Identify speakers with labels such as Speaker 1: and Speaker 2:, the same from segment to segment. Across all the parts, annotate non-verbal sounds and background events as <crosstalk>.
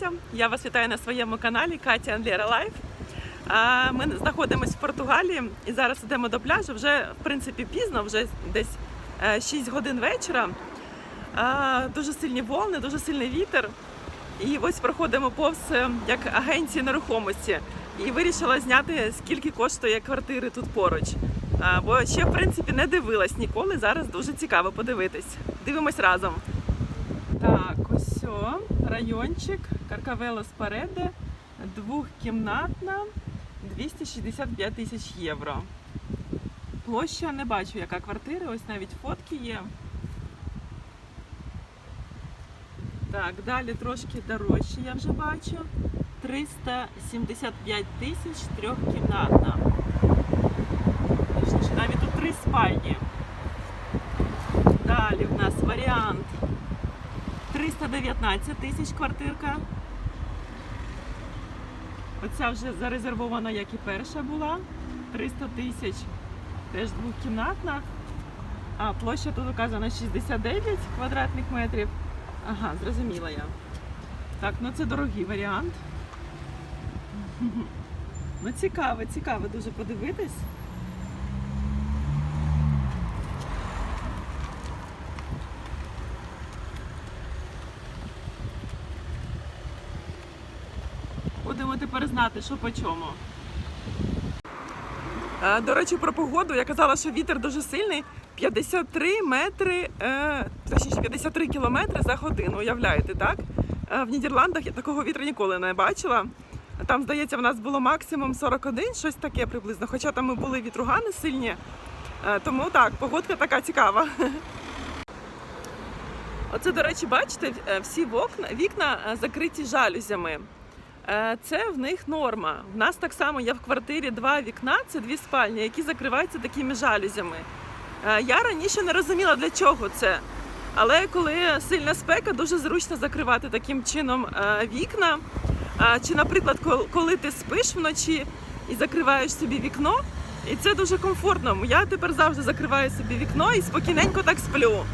Speaker 1: Катя. Я вас вітаю на своєму каналі Катя Андлєра Лайф. Ми знаходимося в Португалії і зараз йдемо до пляжу. Вже в принципі пізно, вже десь е, 6 годин вечора. Дуже сильні волни, дуже сильний вітер. І ось проходимо повз е, як агенції нерухомості. І вирішила зняти, скільки коштує квартири тут поруч. Бо ще в принципі не дивилась ніколи. Зараз дуже цікаво подивитись. Дивимось разом. Так, ось райончик Каркавелос Пареде, двохкімнатна, 265 тисяч євро. Площа не бачу, яка квартира, ось навіть фотки є. Так, далі трошки дорожче я вже бачу. 375 тисяч трьохкімнатна. Точніше, навіть тут три спальні. Далі в нас варіант 319 тисяч квартирка. Оця вже зарезервована, як і перша була. 300 тисяч теж двохкімнатна. А площа тут указана 69 квадратних метрів. Ага, зрозуміла я. Так, ну це дорогий варіант. <laughs> Ну цікаво, цікаво дуже подивитись. Будемо тепер знати, що по чому. Е, До речі, про погоду я казала, що вітер дуже сильний. 53 метри, е, точніше 53 кілометри за годину. Уявляєте, так? Е, В Нідерландах я такого вітру ніколи не бачила. Там, здається, в нас було максимум 41, щось таке приблизно. Хоча там і були вітругани сильні. Тому так, погодка така цікава. Оце, до речі, бачите, всі вікна, вікна закриті жалюзями. Е, Це в них норма. В нас так само є в квартирі два вікна, це дві спальні, які закриваються такими жалюзями. Е, Я раніше не розуміла, для чого це. Але коли сильна спека, дуже зручно закривати таким чином е, вікна. Чи, наприклад, коли ти спиш вночі і закриваєш собі вікно, і це дуже комфортно. Я тепер завжди закриваю собі вікно і спокійненько так сплю.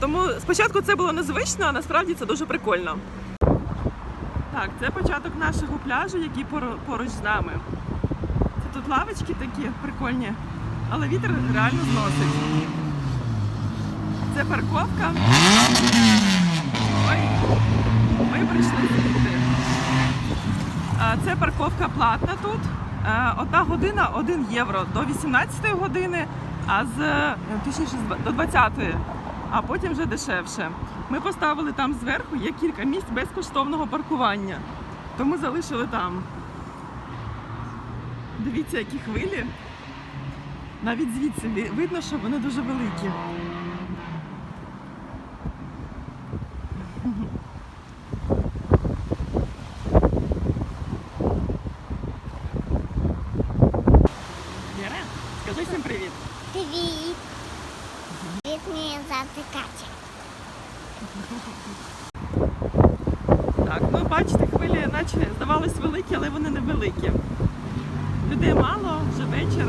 Speaker 1: Тому спочатку це було незвично, а насправді це дуже прикольно. Так, це початок нашого пляжу, який поруч з нами. Це тут лавочки такі прикольні, але вітер реально зносить. Це парковка. Ой, ми прийшли звідти. Це парковка платна тут. Одна година 1 євро до 18 години, а з е, точніше до 20, а потім вже дешевше. Ми поставили там зверху, є кілька місць безкоштовного паркування. Тому залишили там. Дивіться, які хвилі. Навіть звідси видно, що вони дуже великі. Віра, скажи всім привіт.
Speaker 2: Привіт! Привіт, мене звати Катя.
Speaker 1: Так, ну бачите, хвилі, наче здавались великі, але вони не великі. Людей мало, вже вечір.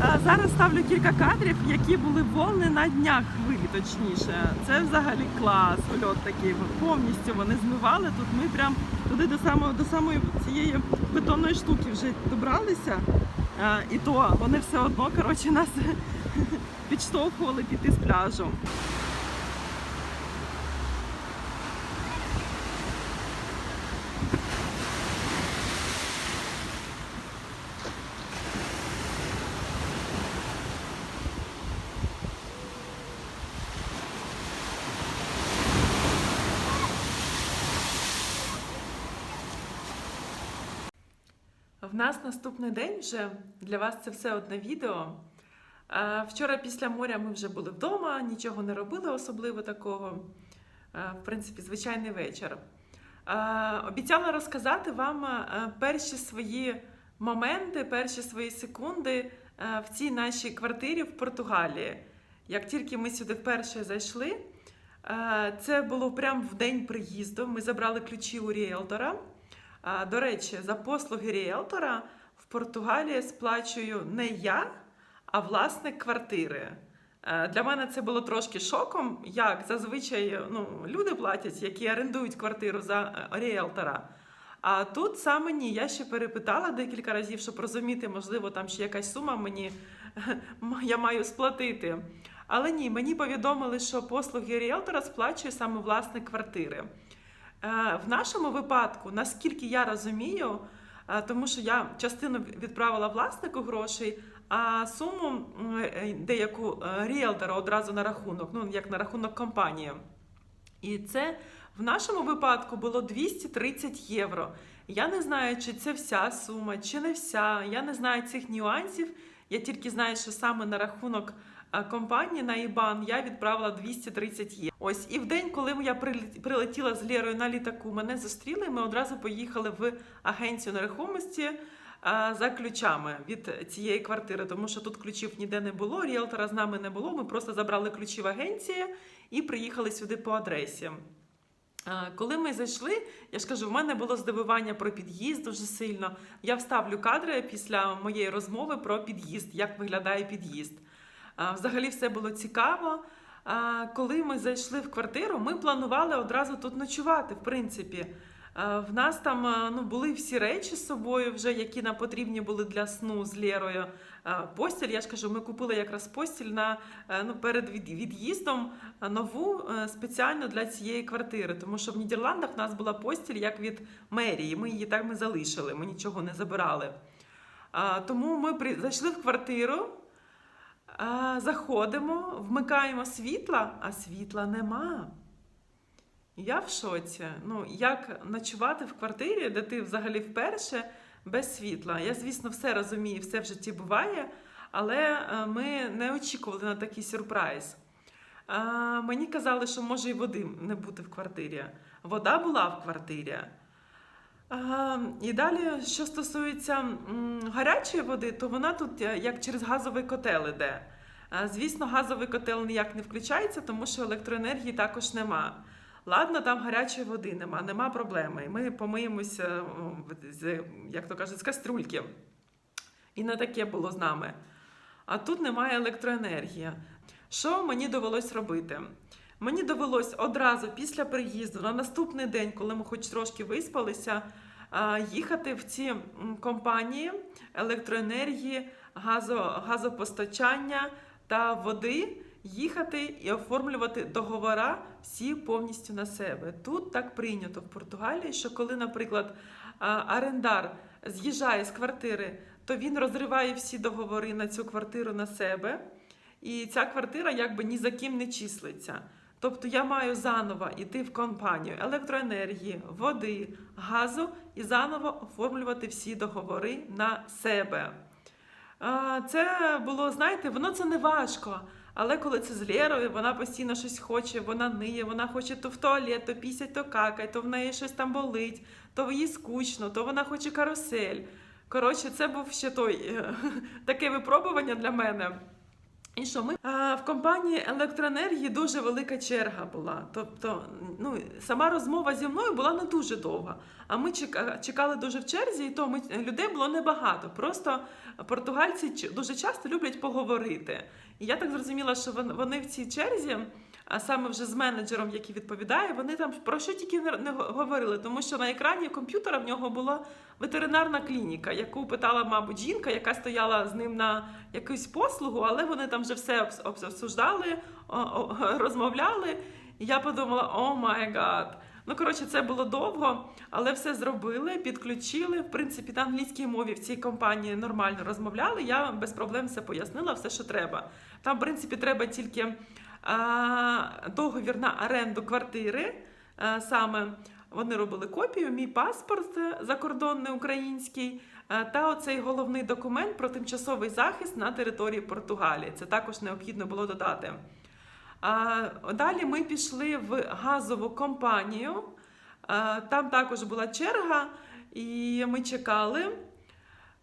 Speaker 1: А зараз ставлю кілька кадрів, які були волни на днях хвилі, точніше. Це взагалі клас, польот такий. Повністю вони змивали. Тут ми прям туди до самої до самої цієї бетонної штуки вже добралися. А, і то вони все одно коротше, нас <laughs> підштовхували піти з пляжу. В нас наступний день вже для вас це все одне відео. Вчора після моря ми вже були вдома, нічого не робили особливо такого. В принципі, звичайний вечір. Обіцяла розказати вам перші свої моменти, перші свої секунди в цій нашій квартирі в Португалії. Як тільки ми сюди вперше зайшли, це було прямо в день приїзду. Ми забрали ключі у ріелтора. До речі, за послуги ріелтора в Португалії сплачую не я, а власник квартири. Е, Для мене це було трошки шоком, як зазвичай ну, люди платять, які орендують квартиру за е, ріелтора. А тут саме ні. Я ще перепитала декілька разів, щоб розуміти, можливо, там ще якась сума мені <laughs> я маю сплатити. Але ні, мені повідомили, що послуги ріелтора сплачує саме власник квартири. Е, В нашому випадку, наскільки я розумію, е, тому що я частину відправила власнику грошей, а суму е, деяку ріелтора одразу на рахунок, ну як на рахунок компанії. І це в нашому випадку було 230 євро. Я не знаю, чи це вся сума, чи не вся. Я не знаю цих нюансів. Я тільки знаю, що саме на рахунок компанії на IBAN я відправила 230 євро. Ось і в день, коли я прилет- прилетіла з Лєрою на літаку, мене зустріли. Ми одразу поїхали в агенцію нерухомості за ключами від цієї квартири, тому що тут ключів ніде не було, ріелтора з нами не було. Ми просто забрали ключі в агенції і приїхали сюди по адресі. Коли ми зайшли, я ж кажу, в мене було здивування про під'їзд дуже сильно. Я вставлю кадри після моєї розмови про під'їзд, як виглядає під'їзд. Взагалі все було цікаво. Коли ми зайшли в квартиру, ми планували одразу тут ночувати, в принципі. В нас там ну, були всі речі з собою, вже, які нам потрібні були для сну з Лєрою. Постіль, я ж кажу, ми купили якраз постіль на, ну, перед від'їздом нову спеціально для цієї квартири. Тому що в Нідерландах в нас була постіль як від мерії. Ми її так ми залишили, ми нічого не забирали. Тому ми зайшли в квартиру. Заходимо, вмикаємо світла, а світла нема. Я в шоці. Ну, як ночувати в квартирі, де ти взагалі вперше без світла? Я, звісно, все розумію, все в житті буває, але е, ми не очікували на такий сюрприз. Мені казали, що може і води не бути в квартирі. Вода була в квартирі. І далі, що стосується гарячої води, то вона тут е, як через газовий котел іде. А, звісно, газовий котел ніяк не включається, тому що електроенергії також нема. Ладно, там гарячої води нема, нема проблеми. Ми помиємося, з, як то кажуть, з каструльки. І не таке було з нами. А тут немає електроенергії. Що мені довелось робити? Мені довелось одразу після приїзду на наступний день, коли ми хоч трошки виспалися, їхати в ці компанії електроенергії, газо, газопостачання та води, їхати і оформлювати договори всі повністю на себе. Тут так прийнято в Португалії, що коли, наприклад, орендар з'їжджає з квартири, то він розриває всі договори на цю квартиру на себе. І ця квартира якби ні за ким не числиться. Тобто я маю заново йти в компанію електроенергії, води, газу і заново оформлювати всі договори на себе. Це було, знаєте, воно це не важко. Але коли це з Лєрою, вона постійно щось хоче, вона ниє, вона хоче то в туалет, то пісять, то какать, то в неї щось там болить, то їй скучно, то вона хоче карусель. Коротше, це був ще той е, <laughs> таке випробування для мене. І що ми а, в компанії електроенергії дуже велика черга була. Тобто, ну сама розмова зі мною була не дуже довга. А ми чека- чекали дуже в черзі, і то ми людей було небагато. Просто португальці дуже часто люблять поговорити. І я так зрозуміла, що вон- вони в цій черзі, а саме вже з менеджером, який відповідає, вони там про що тільки не говорили, тому що на екрані комп'ютера в нього була ветеринарна клініка, яку питала, мабуть, жінка, яка стояла з ним на якусь послугу, але вони там вже все обс- обс- обсуждали, <laughs> розмовляли. І я подумала, о май гад. Ну, коротше, це було довго, але все зробили, підключили. В принципі, на англійській мові в цій компанії нормально розмовляли. Я без проблем все пояснила, все, що треба. Там, в принципі, треба тільки договір на оренду квартири. Саме вони робили копію, мій паспорт е, закордонний український, е, та оцей головний документ про тимчасовий захист на території Португалії. Це також необхідно було додати. Далі ми пішли в газову компанію. Там також була черга, і ми чекали.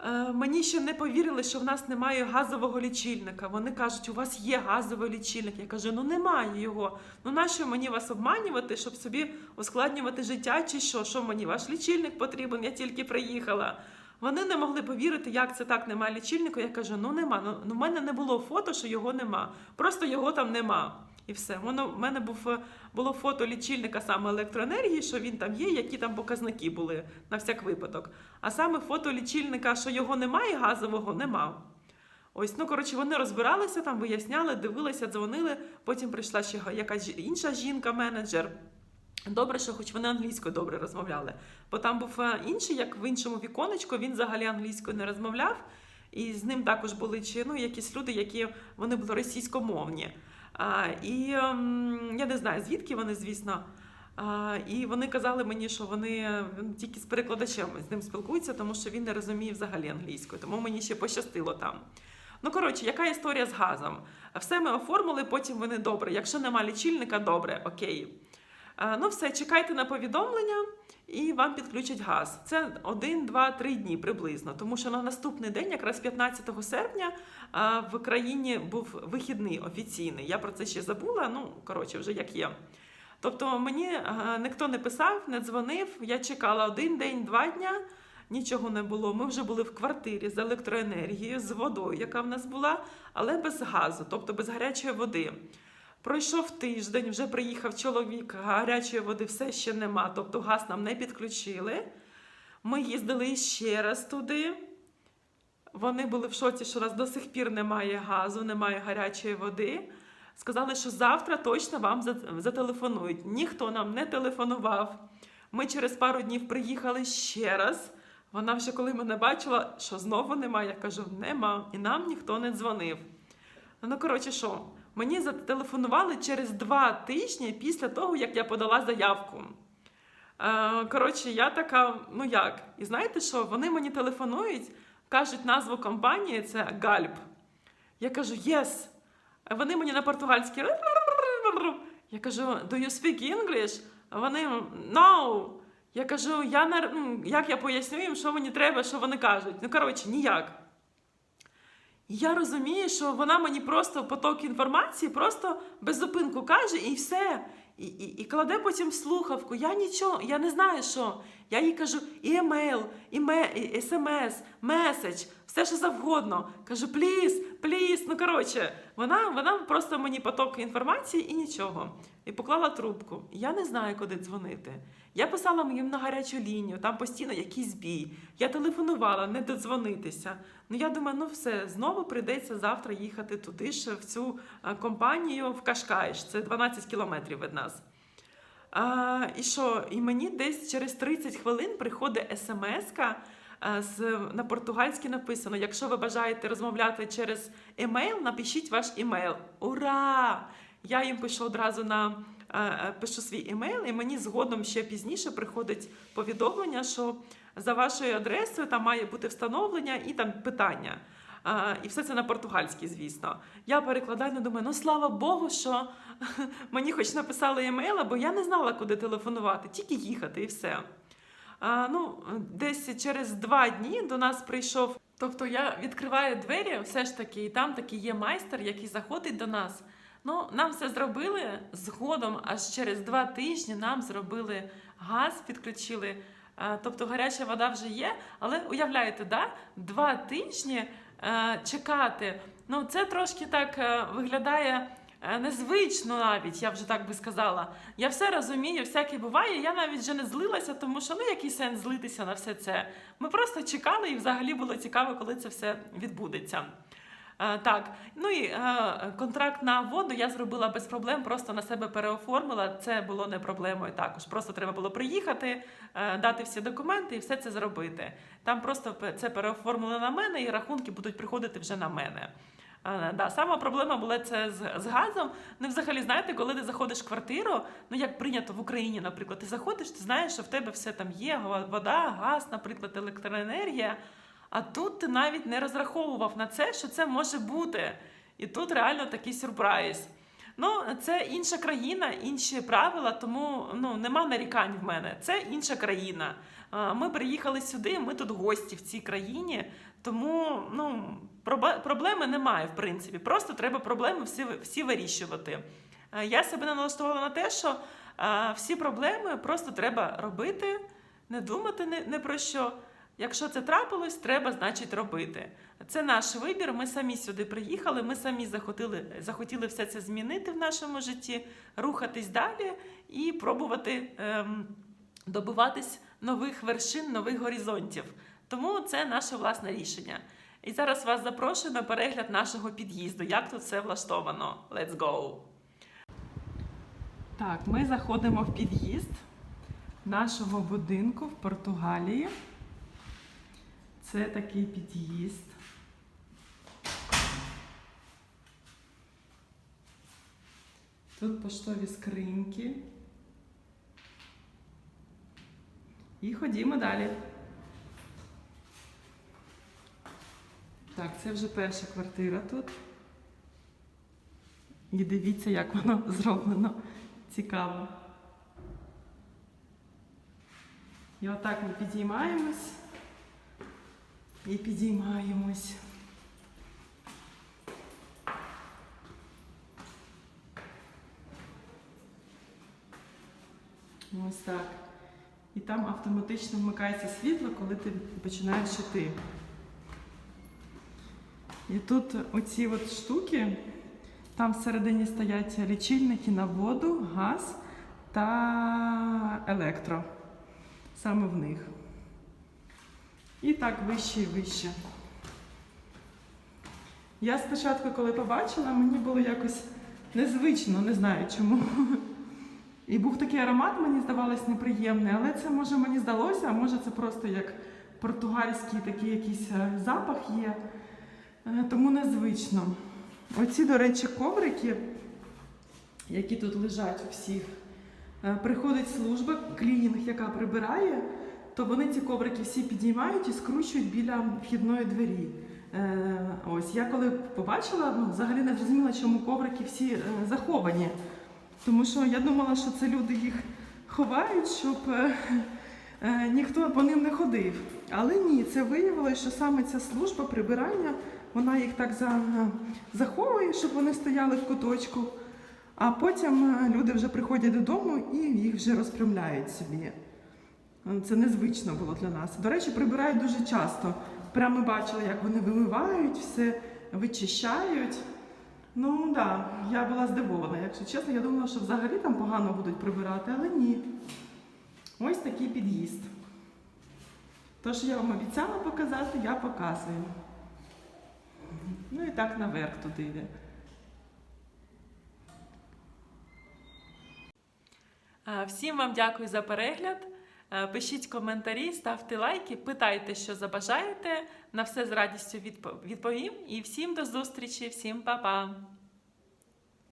Speaker 1: Е, Мені ще не повірили, що в нас немає газового лічильника. Вони кажуть, у вас є газовий лічильник. Я кажу, ну немає його. Ну нащо мені вас обманювати, щоб собі ускладнювати життя, чи що? Що мені ваш лічильник потрібен? Я тільки приїхала. Вони не могли повірити, як це так немає лічильника. Я кажу: ну нема. Ну, в мене не було фото, що його нема. Просто його там нема. І все. Воно в мене був е, було фото лічильника саме електроенергії, що він там є, які там показники були на всяк випадок. А саме фото лічильника, що його немає, газового нема. Ось, ну коротше, вони розбиралися там, виясняли, дивилися, дзвонили. Потім прийшла ще якась інша жінка, менеджер. Добре, що хоч вони англійською добре розмовляли. Бо там був е, інший, як в іншому віконечку, він взагалі англійською не розмовляв. І з ним також були чи ну, якісь люди, які вони були російськомовні. І ем, я не знаю, звідки вони, звісно. І вони казали мені, що вони е, тільки з перекладачем з ним спілкуються, тому що він не розуміє взагалі англійською. Тому мені ще пощастило там. Ну, коротше, яка історія з газом? Все ми оформили, потім вони добре. Якщо нема лічильника, добре, окей. Ну, все, чекайте на повідомлення і вам підключать газ. Це один, два, три дні приблизно. Тому що на наступний день, якраз 15 серпня, в країні був вихідний офіційний. Я про це ще забула. Ну, коротше, вже як є. Тобто мені ніхто не писав, не дзвонив. Я чекала один день, два дня. Нічого не було. Ми вже були в квартирі з електроенергією, з водою, яка в нас була, але без газу, тобто без гарячої води. Пройшов тиждень, вже приїхав чоловік, гарячої води все ще нема, тобто газ нам не підключили. Ми їздили ще раз туди. Вони були в шоці, що нас до сих пір немає газу, немає гарячої води. Сказали, що завтра точно вам зателефонують. Ніхто нам не телефонував. Ми через пару днів приїхали ще раз. Вона вже коли мене бачила, що знову немає, я кажу, нема. І нам ніхто не дзвонив. Ну, коротше, що? Мені зателефонували через два тижні після того, як я подала заявку. Е, коротше, я така, ну як? І знаєте що? Вони мені телефонують, кажуть назву компанії це Гальп. Я кажу, єс. Вони мені на португальській. Я кажу, do you speak English? Вони no. Я кажу, я ну, як я поясню їм, що мені треба, що вони кажуть. Ну, коротше, ніяк. Я розумію, що вона мені просто поток інформації просто без зупинку каже і все. І, і, і кладе потім слухавку. Я нічого, я не знаю що. Я їй кажу і емейл, і, ме, і смс, меседж, все що завгодно. Кажу, пліз, пліз. Ну коротше, вона, вона просто мені поток інформації і нічого. І поклала трубку. Я не знаю, куди дзвонити. Я писала їм на гарячу лінію, там постійно якийсь бій. Я телефонувала, не додзвонитися. Ну я думаю, ну все, знову прийдеться завтра їхати туди ж в цю компанію в Кашкаїш. Це 12 кілометрів від нас. А, і що? І мені десь через 30 хвилин приходить смс-ка. З, на португальській написано: якщо ви бажаєте розмовляти через емейл, напишіть ваш емейл. Ура! Я їм пишу одразу на е, е, пишу свій емейл, і мені згодом ще пізніше приходить повідомлення, що за вашою адресою там має бути встановлення і там питання. І все це на португальській, звісно. Я перекладаю, ну думаю, ну слава Богу, що <laughs> мені хоч написали емейл, бо я не знала, куди телефонувати, тільки їхати і все. Ну, десь через два дні до нас прийшов. Тобто я відкриваю двері, все ж таки, і там такий є майстер, який заходить до нас. Ну, нам все зробили згодом, аж через два тижні нам зробили газ, підключили. Тобто гаряча вода вже є, але уявляєте, да? два тижні е, чекати. Ну, це трошки так е, виглядає незвично навіть, я вже так би сказала. Я все розумію, всяке буває. Я навіть вже не злилася, тому що ну який сенс злитися на все це. Ми просто чекали, і взагалі було цікаво, коли це все відбудеться. Е, Так, ну і е, контракт на воду я зробила без проблем, просто на себе переоформила. Це було не проблемою також. Просто треба було приїхати, е, дати всі документи і все це зробити. Там просто це переоформили на мене, і рахунки будуть приходити вже на мене. Да, сама проблема була це з, з газом. Ну, взагалі, знаєте, коли ти заходиш в квартиру, ну як прийнято в Україні, наприклад, ти заходиш, ти знаєш, що в тебе все там є: вода, газ, наприклад, електроенергія. А тут ти навіть не розраховував на це, що це може бути. І тут реально такий сюрприз. Ну, це інша країна, інші правила, тому ну, нема нарікань в мене. Це інша країна. Ми приїхали сюди, ми тут гості в цій країні, тому ну, проблеми немає, в принципі. Просто треба проблеми всі, всі вирішувати. Я себе налаштувала на те, що всі проблеми просто треба робити, не думати не, не про що. Якщо це трапилось, треба, значить, робити. Це наш вибір. Ми самі сюди приїхали, ми самі захотіли, захотіли все це змінити в нашому житті, рухатись далі і пробувати ем, добиватись нових вершин, нових горизонтів. Тому це наше власне рішення. І зараз вас запрошую на перегляд нашого під'їзду. Як тут все влаштовано? Let's go! Так, ми заходимо в під'їзд нашого будинку в Португалії. Це такий під'їзд. Тут поштові скриньки. І ходімо далі. Так, це вже перша квартира тут. І дивіться, як воно <laughs> зроблено. Цікаво. І отак ми підіймаємось і підіймаємось. Ось так. І там автоматично вмикається світло, коли ти починаєш йти. І тут оці от штуки, там всередині стоять лічильники на воду, газ та електро. Саме в них. І так вище і вище. Я спочатку, коли побачила, мені було якось незвично, не знаю чому. І був такий аромат, мені здавалось неприємний, але це може мені здалося, а може це просто як португальський такий якийсь е, запах є. Е, Тому незвично. Оці, до речі, коврики, які тут лежать у всіх, е, приходить служба, клінінг, яка прибирає, то вони ці коврики всі підіймають і скручують біля вхідної двері. Ось я коли побачила, ну, взагалі не зрозуміла, чому коврики всі заховані. Тому що я думала, що це люди їх ховають, щоб е, е, ніхто по ним не ходив. Але ні, це виявилося, що саме ця служба прибирання, вона їх так заховує, щоб вони стояли в куточку. А потім е, люди вже приходять додому і їх вже розпрямляють собі. Е, Це незвично було для нас. До речі, прибирають дуже часто. Прямо бачили, як вони вимивають, все вичищають. Ну так, да, я була здивована, якщо чесно, я думала, що взагалі там погано будуть прибирати, але ні. Ось такий під'їзд. То, що я вам обіцяла показати, я показую. Ну і так наверх туди йде. Всім вам дякую за перегляд. Е, Пишіть коментарі, ставте лайки, питайте, що забажаєте. На все з радістю відпо- відповім. І всім до зустрічі, всім па-па!